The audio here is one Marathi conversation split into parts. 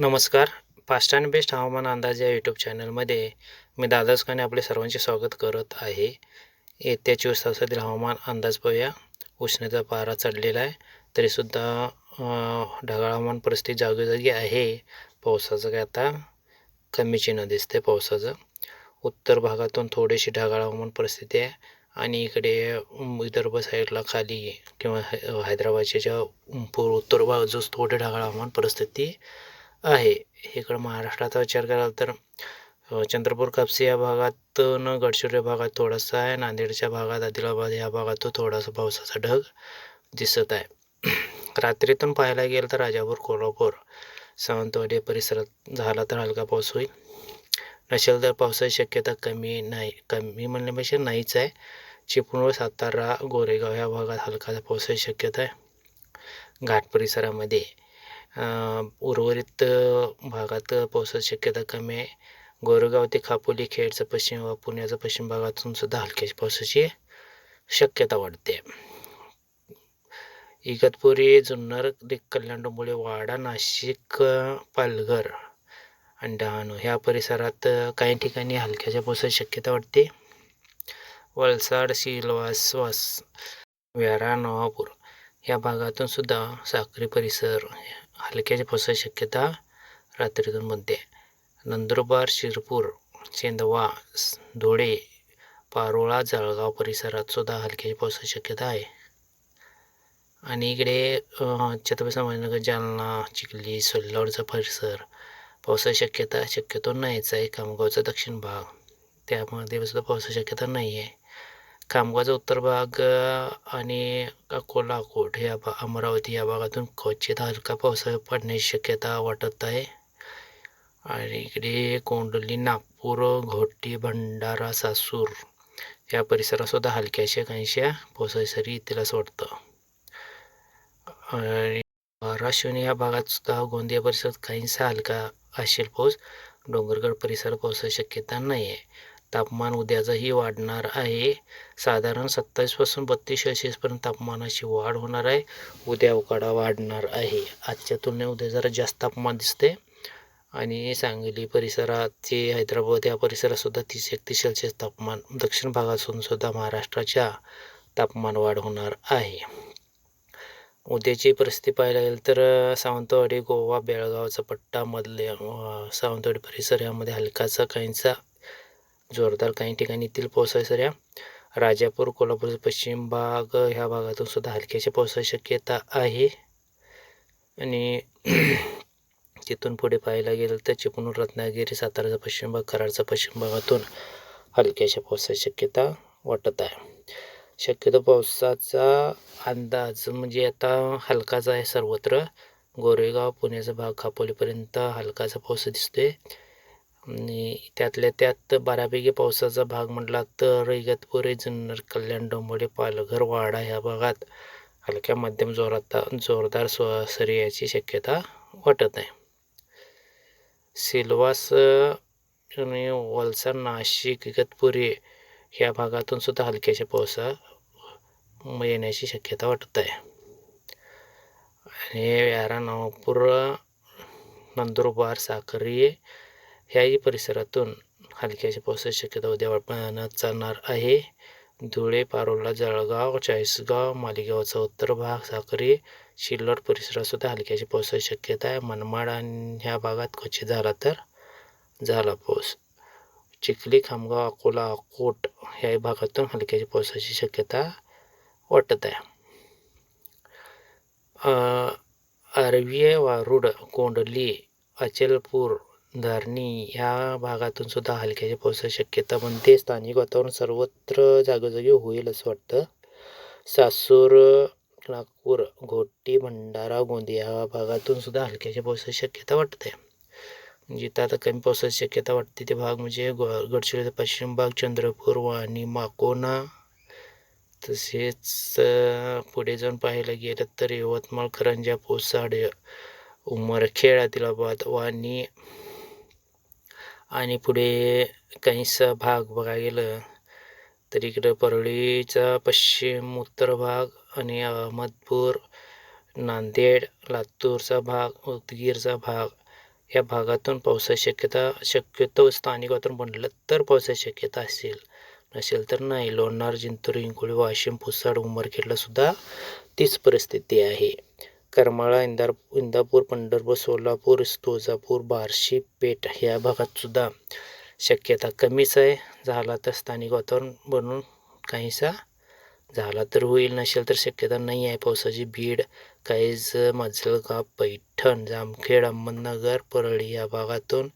नमस्कार. फास्ट अँड बेस्ट हवामान अंदाज या यूट्यूब चॅनलमध्ये मी दादासकाने खाने आपले सर्वांचे स्वागत करत आहे. येत्या चोवीस तासातील हवामान अंदाज पाहूया. उष्णतेचा पारा चढलेला आहे. तरीसुद्धा ढगाळ हवामान परिस्थिती जागोजागी आहे. पावसाचं काय आता कमी चिन्ह दिसते पावसाचं. उत्तर भागातून थोडीशी ढगाळ हवामान परिस्थिती आहे. आणि इकडे विदर्भ साईडला खाली किंवा है- हैदराबादच्या ज्या पूर्व उत्तर भाग जो थोडे ढगाळ हवामान परिस्थिती आहे. इकडं महाराष्ट्राचा विचार कराल तर चंद्रपूर कापसी या भागातून गडचिरोली भागात थोडासा आहे. नांदेडच्या भागात आदिलाबाद या भागातून थोडासा पावसाचा ढग दिसत आहे. रात्रीतून पाहायला गेलं तर राजापूर कोल्हापूर सावंतवाडी परिसरात झाला तर हलका पाऊस होईल. नसेल तर पावसाची शक्यता कमी नाही कमी म्हणण्यापेक्षा नाहीच आहे. चिपळूण सातारा गोरेगाव या भागात हलका पावसाची शक्यता आहे. घाट परिसरामध्ये उर्वरित भागात पावसाची शक्यता कमी आहे. गोरेगाव ते खापोली खेडचं पश्चिम व पुण्याचं पश्चिम भागातून सुद्धा हलक्याची पावसाची शक्यता वाढते. इगतपुरी जुन्नर कल्याण डोंबिवली वाडा नाशिक पालघर आणि डहाणू ह्या परिसरात काही ठिकाणी हलक्याच्या पावसाची शक्यता वाटते वलसाड शिलवास वास व्यारा नवापूर या भागातून सुद्धा साक्री परिसर हलक्याच्या पावसाची शक्यता रात्रीतून बनते नंदुरबार शिरपूर चेंदवा धुळे पारोळा जळगाव परिसरात सुद्धा हलक्याची पावसाची शक्यता आहे. आणि इकडे छत्रपती संभाजीनगर जालना चिखली सोलापूरचा परिसर पावसाची शक्यता शक्यतो नाहीच आहे. खामगावचा दक्षिण भाग त्यामध्ये सुद्धा पावसाची शक्यता नाही आहे खामगावचा उत्तर भाग आणि अकोला या भा अमरावती या भागातून क्वचित हलका पाऊस पडण्याची शक्यता वाटत आहे. आणि इकडे कोंडली नागपूर घोटी भंडारा सासूर या परिसरातसुद्धा हलक्याशा काहीशा पावसाची सरी येतील असं वाटतं. आणि महाराष्ट्र या भागातसुद्धा गोंदिया परिसरात काहीसा हलका असेल पाऊस डोंगरगड परिसरात पावसाची शक्यता नाही आहे तापमान उद्याचंही वाढणार आहे. साधारण सत्तावीसपासून बत्तीस सेल्सिअसपर्यंत तापमानाची वाढ होणार आहे. उद्या उकाडा वाढणार आहे. आजच्या तुलनेत उद्या जरा जास्त तापमान दिसते आणि सांगली परिसरात जे हैदराबाद या परिसरातसुद्धा तीस एकतीस सेल्सिअस तापमान दक्षिण भागातून सुद्धा महाराष्ट्राच्या तापमान वाढ होणार आहे. उद्याची परिस्थिती पाहायला गेलं तर सावंतवाडी गोवा बेळगावचा पट्टा मधले सावंतवाडी परिसर यामध्ये हलकाचा काहींचा जोरदार काही ठिकाणी येथील पावसाच्या राजापूर कोल्हापूर पश्चिम भाग ह्या भागातून सुद्धा हलक्याच्या पावसाची शक्यता आहे. आणि तिथून पुढे पाहायला गेलं तर चिपळूण रत्नागिरी साताराचा पश्चिम भाग कराडचा पश्चिम भागातून हलक्याच्या पावसाची शक्यता वाटत आहे. शक्यतो पावसाचा अंदाज म्हणजे आता हलकाच आहे सर्वत्र. गोरेगाव पुण्याचा भाग खापोलीपर्यंत हलकाचा पाऊस दिसतोय. आणि त्यातल्या त्यात बऱ्यापैकी पावसाचा भाग म्हटला तर इगतपुरी जुन्नर कल्याण डोंबिवली पालघर वाडा ह्या भागात हलक्या मध्यम जोरात जोरदार स्व सरी याची शक्यता वाटत आहे सिल्वास आणि वलसाड नाशिक इगतपुरी ह्या भागातून सुद्धा हलक्याच्या पावसा येण्याची शक्यता वाटत आहे. आणि व्यारा नवापूर नंदुरबार साखरी ह्याही परिसरातून हलक्याच्या पावसाची शक्यता उद्या वाढण्यात चालणार आहे. धुळे पारोला जळगाव चाळीसगाव मालेगावचा उत्तर भाग साखरी शिल्लोड परिसरातसुद्धा हलक्याची पावसाची शक्यता आहे. मनमाड आणि ह्या भागात क्वचित झाला तर झाला पाऊस. चिखली खामगाव अकोला अकोट ह्या भागातून हलक्याची पावसाची शक्यता वाटत आहे. अ, वारुड कोंडली अचलपूर धारणी ह्या भागातून सुद्धा हलक्याच्या पावसाची शक्यता बनते स्थानिक वातावरण सर्वत्र जागोजागी होईल असं वाटतं. सासूर नागपूर घोटी भंडारा गोंदिया ह्या भागातून सुद्धा हलक्याच्या पावसाची शक्यता वाटते. जिथं आता कमी पावसाची शक्यता वाटते ते भाग म्हणजे ग गडचिरोलीचा पश्चिम भाग चंद्रपूर वाणी माकोना. तसेच पुढे जाऊन पाहायला गेलं तर यवतमाळ करंजा पोसाड उमरखेड आदिलाबाद वाणी आणि पुढे काहीसा भाग बघायला गेलं तर इकडं परळीचा पश्चिम उत्तर भाग आणि अहमदपूर नांदेड लातूरचा भाग उदगीरचा भाग या भागातून पावसाची शक्यता शक्यतो स्थानिक वातावरण बनलं तर पावसाची शक्यता असेल. नसेल तर नाही. लोणार जिंतूर हिंगोली वाशिम पुसाड उमरखेडला सुद्धा तीच परिस्थिती आहे. करमाळा इंदार इंदापूर पंढरपूर सोलापूर तुळजापूर बार्शी पेठ ह्या भागातसुद्धा शक्यता कमीच आहे. झाला तर स्थानिक वातावरण बनून काहीसा झाला तर होईल. नसेल तर शक्यता नाही आहे. पावसाची बीड काहीज मजलगाव पैठण जामखेड अहमदनगर परळी या भागातून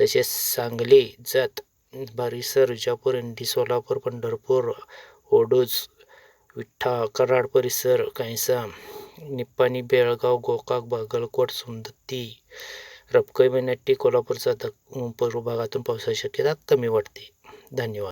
तसेच सांगली जत बारिसर विजापूर इंडी सोलापूर पंढरपूर ओडूज विठ्ठा कराड परिसर काहीसा निप्पाणी बेळगाव गोकाक बागलकोट सुंदती महिन्यात नट्टी कोल्हापूरचा दक पूर्व भागातून पावसाची शक्यता कमी वाटते. धन्यवाद.